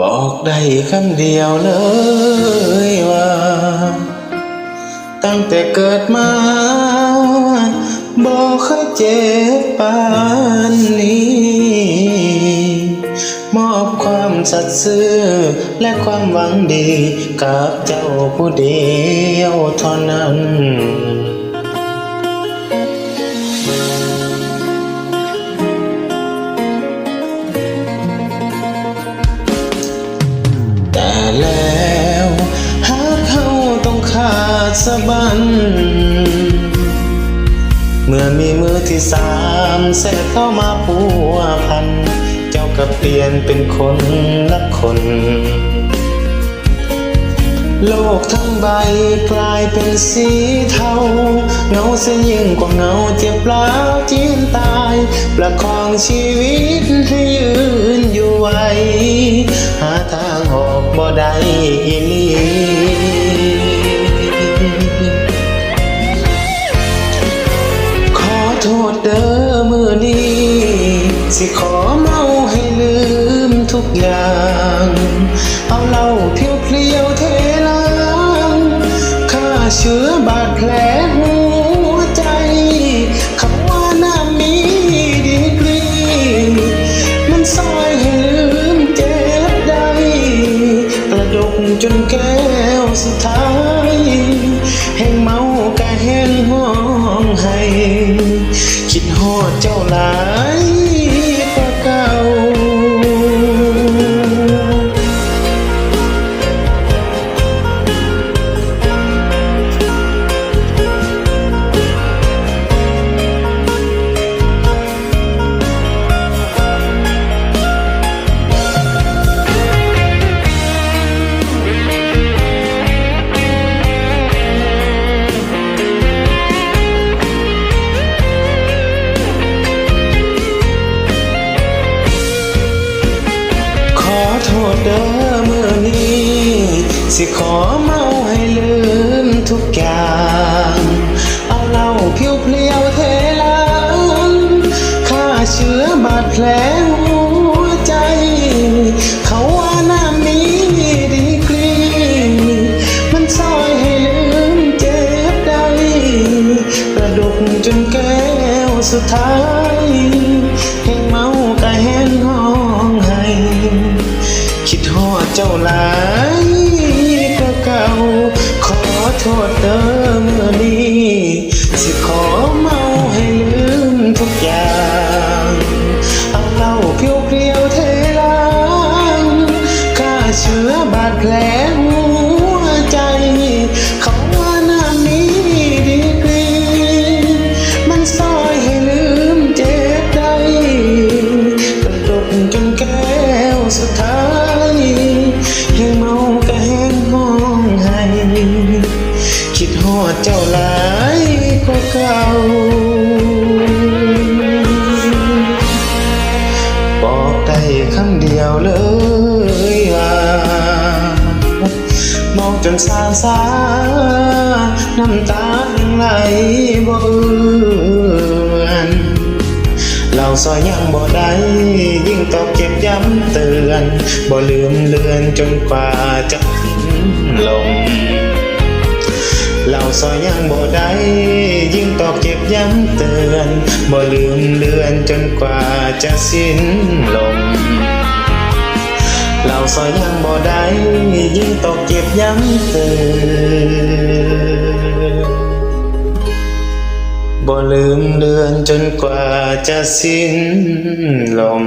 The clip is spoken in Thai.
บอกได้คำเดียวเลยว่า ตั้งแต่เกิดมาบอกเคยเจ็บปานนี้ มอบความสัตย์ซื่อและความหวังดี กับเจ้าผู้เดียวเท่านั้น บัน เมื่อมีมือที่สามแทรกเข้ามาพัวพัน เจ้าก็เปลี่ยนเป็นคนละคน โลกทั้งใบกลายเป็นสีเทาเงาเสียยิ่งกว่าเงาเจ็บร้าวจีนตาย ประคองชีวิตให้ยืนอยู่ไว้ หาทางออกบ่ได้อีห อมือนี้ สิขอ อโทษเด้อเมื่อนี้ สิขอเมาให้ลืมทุกอย่าง เอาเหล้าเพียวเพลียวเทล้างฆ่าเชื้อบาดแผลหัวใจ เขาว่าน้ำนี้ดีกรีมันซอยให้ลืมเจ็บได้กระดกจนแก้วสุดท้าย เจ้าหลายก็เก่า ขอโทษเด้อเมื่อนี้สิขอเมาให้ลืมทุกอย่าง เอาเหล้าเพียวเพียวเทล้างฆ่าเชื้อบาดแผลายก็เก่าบอกได้คำเดียวเลยว่ามองจนสาสาน้ำตายังไหลบ่เราซอยยังบ่ได้ยิ่งตอกเจ็บย้ำเตือนบ่ลืมเลือนจนกว่าจะขึ้นลมเราซอยยังบ่ได้ยิ่งตอกเจ็บย้ำเตือนบ่ลืมเลือนจนกว่าจะสิ้นลมเราซอยยังบ่ได้ยิ่งตอกเจ็บย้ำเตือนบ่ลืมเลือนจนกว่าจะสิ้นลม